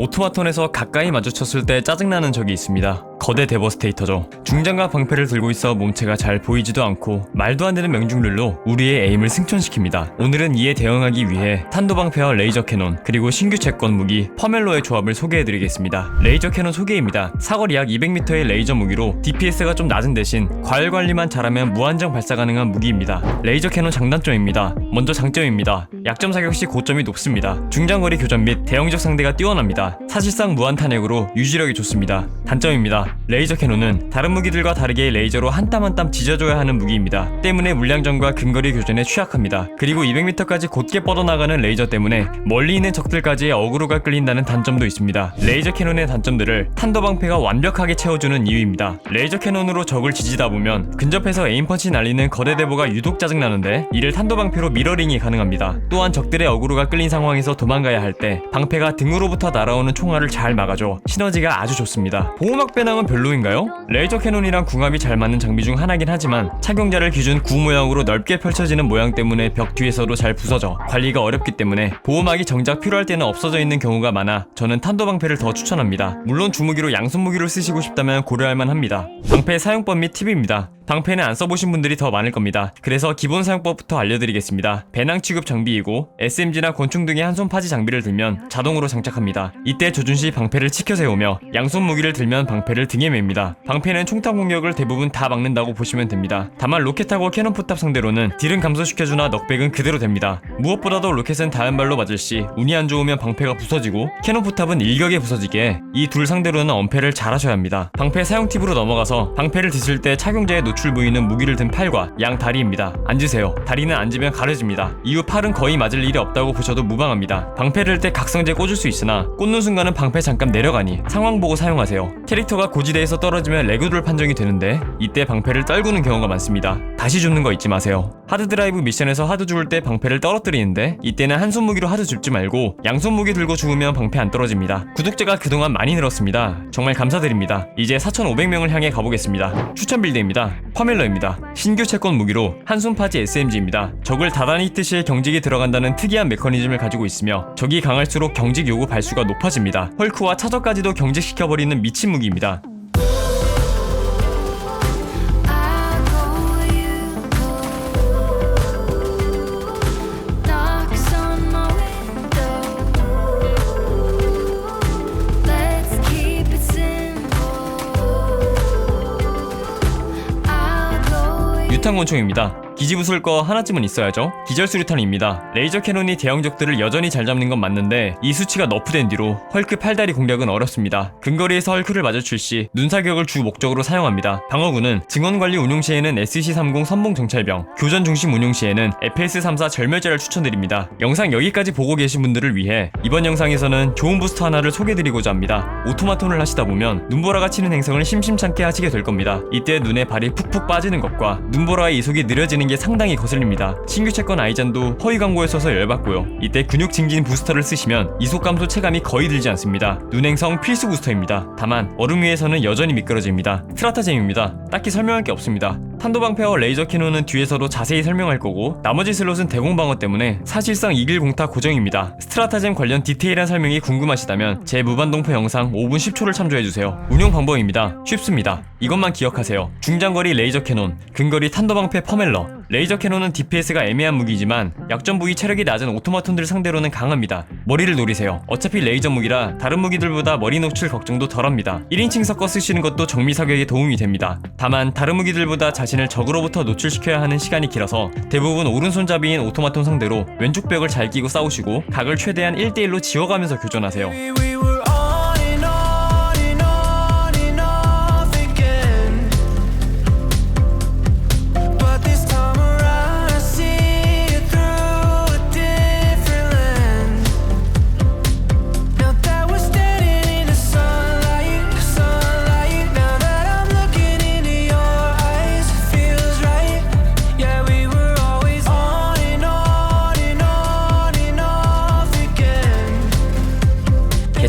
오토마톤에서 가까이 마주쳤을 때 짜증나는 적이 있습니다. 거대 데버스테이터죠. 중장갑 방패를 들고 있어 몸체가 잘 보이지도 않고 말도 안 되는 명중률로 우리의 에임을 승천시킵니다. 오늘은 이에 대응하기 위해 탄도 방패와 레이저 캐논 그리고 신규 채권 무기 퍼멜로의 조합을 소개해드리겠습니다. 레이저 캐논 소개입니다. 사거리 약 200m의 레이저 무기로 DPS가 좀 낮은 대신 과열 관리만 잘하면 무한정 발사 가능한 무기입니다. 레이저 캐논 장단점입니다. 먼저 장점입니다. 약점 사격 시 고점이 높습니다. 중장거리 교전 및 대형적 상대가 뛰어납니다. 사실상 무한 탄약으로 유지력이 좋습니다. 단점입니다. 레이저 캐논은 다른 무기들과 다르게 레이저로 한 땀 한 땀 지져줘야 하는 무기입니다. 때문에 물량전과 근거리 교전에 취약합니다. 그리고 200m까지 곧게 뻗어나가는 레이저 때문에 멀리 있는 적들까지 어그로가 끌린다는 단점도 있습니다. 레이저 캐논의 단점들을 탄도 방패가 완벽하게 채워주는 이유입니다. 레이저 캐논으로 적을 지지다 보면 근접해서 에임펀치 날리는 거대 대보가 유독 짜증나는데 이를 탄도 방패로 미러링이 가능합니다. 또한 적들의 어그로가 끌린 상황에서 도망가야 할 때 방패가 등으로부터 날아오는 총알을 잘 막아줘 시너지가 아주 좋습니다. 보호막 배낭은 별로인가요? 레이저 캐논이랑 궁합이 잘 맞는 장비 중 하나긴 하지만 착용자를 기준 구 모양으로 넓게 펼쳐지는 모양 때문에 벽 뒤에서도 잘 부서져 관리가 어렵기 때문에 보호막이 정작 필요할 때는 없어져 있는 경우가 많아 저는 탄도 방패를 더 추천합니다. 물론 주무기로 양손 무기로 쓰시고 싶다면 고려할 만합니다. 방패 사용법 및 팁입니다. 방패는 안 써보신 분들이 더 많을 겁니다. 그래서 기본 사용법부터 알려드리겠습니다. 배낭 취급 장비이고 SMG나 권총 등의 한손 파지 장비를 들면 자동으로 장착합니다. 이때 조준 시 방패를 치켜 세우며 양손 무기를 들면 방패를 등에 맵니다. 방패는 총탄 공격을 대부분 다 막는다고 보시면 됩니다. 다만 로켓하고 캐논 포탑 상대로는 딜은 감소시켜주나 넉백은 그대로 됩니다. 무엇보다도 로켓은 다음 발로 맞을 시 운이 안 좋으면 방패가 부서지고 캐논 포탑은 일격에 부서지게 이 둘 상대로는 엄폐를 잘 하셔야 합니다. 방패 사용 팁으로 넘어가서 방패를 드실 때 착용자의 노출 부위는 무기를 든 팔과 양 다리입니다. 앉으세요. 다리는 앉으면 가려집니다. 이후 팔은 거의 맞을 일이 없다고 보셔도 무방합니다. 방패를 때 각성제 꽂을 수 있으나 꽂는 순간은 방패 잠깐 내려가니 상황 보고 사용하세요. 캐릭터가 고지대에서 떨어지면 레그돌 판정이 되는데 이때 방패를 떨구는 경우가 많습니다. 다시 줍는 거 잊지 마세요. 하드 드라이브 미션에서 하드 죽을 때 방패를 떨어뜨리는데 이때는 한 손 무기로 하드 줍지 말고 양손 무기 들고 죽으면 방패 안 떨어집니다. 구독자가 그동안 많이 늘었습니다. 정말 감사드립니다. 이제 4,500명을 향해 가보겠습니다. 추천 빌드입니다. 퍼멜러입니다. 신규 채권 무기로 한손 파지 SMG입니다. 적을 다단히 뜻시의 경직이 들어간다는 특이한 메커니즘을 가지고 있으며 적이 강할수록 경직 요구 발수가 높아집니다. 헐크와 차저까지도 경직시켜버리는 미친 무기입니다. 유탄권총입니다. 기지부술 거 하나쯤은 있어야죠. 기절수류탄입니다. 레이저 캐논이 대형 적들을 여전히 잘 잡는 건 맞는데 이 수치가 너프된 뒤로 헐크 팔다리 공략은 어렵습니다. 근거리에서 헐크를 마주칠 시 눈사격을 주 목적으로 사용합니다. 방어구는 증원관리 운용 시에는 SC-30 선봉 정찰병, 교전 중심 운용 시에는 FS-34 절멸자를 추천드립니다. 영상 여기까지 보고 계신 분들을 위해 이번 영상에서는 좋은 부스터 하나를 소개드리고자 합니다. 오토마톤을 하시다 보면 눈보라가 치는 행성을 심심찮게 하시게 될 겁니다. 이때 눈에 발이 푹푹 빠지는 것과 눈보라의 이속이 느려지는 게 상당히 거슬립니다. 신규 채권 아이잔도 허위 광고에 써서 열받고요. 이때 근육 증진 부스터를 쓰시면 이속 감소 체감이 거의 들지 않습니다. 눈행성 필수 부스터입니다. 다만 얼음 위에서는 여전히 미끄러집니다. 스트라타잼입니다. 딱히 설명할 게 없습니다. 탄도 방패와 레이저 캐논은 뒤에서도 자세히 설명할 거고 나머지 슬롯은 대공 방어 때문에 사실상 이길 공타 고정입니다. 스트라타잼 관련 디테일한 설명이 궁금하시다면 제 무반동포 영상 5분 10초를 참조해 주세요. 운용 방법입니다. 쉽습니다. 이것만 기억하세요. 중장거리 레이저 캐논, 근거리 탄도 방패 퍼멜러. 레이저 캐논은 DPS가 애매한 무기지만 약점 부위 체력이 낮은 오토마톤들 상대로는 강합니다. 머리를 노리세요. 어차피 레이저 무기라 다른 무기들보다 머리 노출 걱정도 덜합니다. 1인칭 섞어 쓰시는 것도 정미 사격에 도움이 됩니다. 다만 다른 무기들보다 자신을 적으로부터 노출시켜야 하는 시간이 길어서 대부분 오른손잡이인 오토마톤 상대로 왼쪽 벽을 잘 끼고 싸우시고 각을 최대한 1대1로 지워가면서 교전하세요.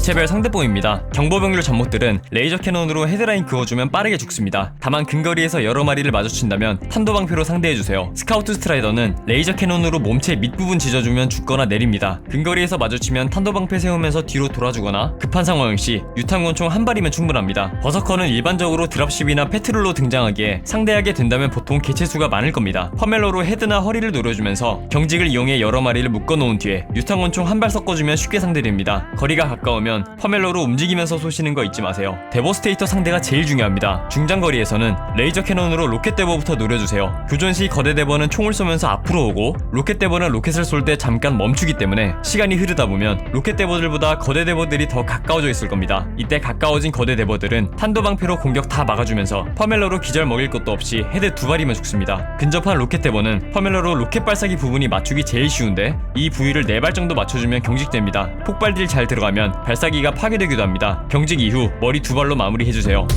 개체별 상대법입니다. 경보병률 전목들은 레이저 캐논으로 헤드라인 그어주면 빠르게 죽습니다. 다만 근거리에서 여러 마리를 마주친다면 탄도방패로 상대해주세요. 스카우트 스트라이더는 레이저 캐논으로 몸체 밑부분 지져주면 죽거나 내립니다. 근거리에서 마주치면 탄도방패 세우면서 뒤로 돌아주거나 급한 상황 시 유탄권총 한 발이면 충분합니다. 버서커는 일반적으로 드랍십이나 패트롤로 등장하기에 상대하게 된다면 보통 개체수가 많을 겁니다. 퍼멜러로 헤드나 허리를 노려주면서 경직을 이용해 여러 마리를 묶어놓은 뒤에 유탄권총 한 발 섞어주면 쉽게 상대됩니다. 거리가 가까우면 퍼멜러로 움직이면서 쏘시는 거 잊지 마세요. 데보스테이터 상대가 제일 중요합니다. 중장거리에서는 레이저 캐논으로 로켓 대버부터 노려주세요. 교전 시 거대 대버는 총을 쏘면서 앞으로 오고 로켓 대버는 로켓을 쏠 때 잠깐 멈추기 때문에 시간이 흐르다 보면 로켓 대버들보다 거대 대버들이 더 가까워져 있을 겁니다. 이때 가까워진 거대 대버들은 탄도 방패로 공격 다 막아주면서 퍼멜러로 기절 먹일 것도 없이 헤드 두 발이면 죽습니다. 근접한 로켓 대버는 퍼멜러로 로켓 발사기 부분이 맞추기 제일 쉬운데 이 부위를 네 발 정도 맞춰주면 경직됩니다. 폭발딜 잘 들어가면 발사 기가 파괴되기도 합니다. 경직 이후 머리 두 발로 마무리해주세요.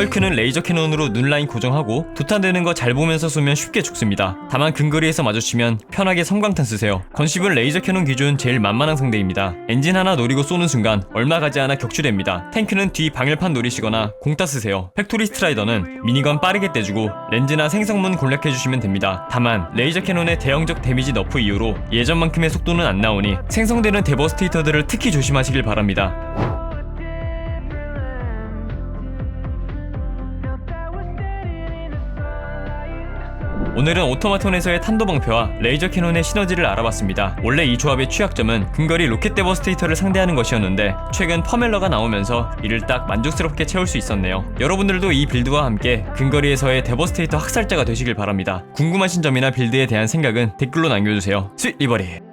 헐크는 레이저 캐논으로 눈라인 고정하고 도탄되는 거 잘 보면서 쏘면 쉽게 죽습니다. 다만 근거리에서 마주치면 편하게 섬광탄 쓰세요. 건십은 레이저 캐논 기준 제일 만만한 상대입니다. 엔진 하나 노리고 쏘는 순간 얼마 가지 않아 격추됩니다. 탱크는 뒤 방열판 노리시거나 공따 쓰세요. 팩토리 스트라이더는 미니건 빠르게 떼주고 렌즈나 생성문 공략해주시면 됩니다. 다만 레이저 캐논의 대형적 데미지 너프 이후로 예전만큼의 속도는 안 나오니 생성되는 데버스테이터들을 특히 조심하시길 바랍니다. 오늘은 오토마톤에서의 탄도방패와 레이저 캐논의 시너지를 알아봤습니다. 원래 이 조합의 취약점은 근거리 로켓 데버스테이터를 상대하는 것이었는데 최근 퍼멜러가 나오면서 이를 딱 만족스럽게 채울 수 있었네요. 여러분들도 이 빌드와 함께 근거리에서의 데버스테이터 학살자가 되시길 바랍니다. 궁금하신 점이나 빌드에 대한 생각은 댓글로 남겨주세요. 스윗 리버리!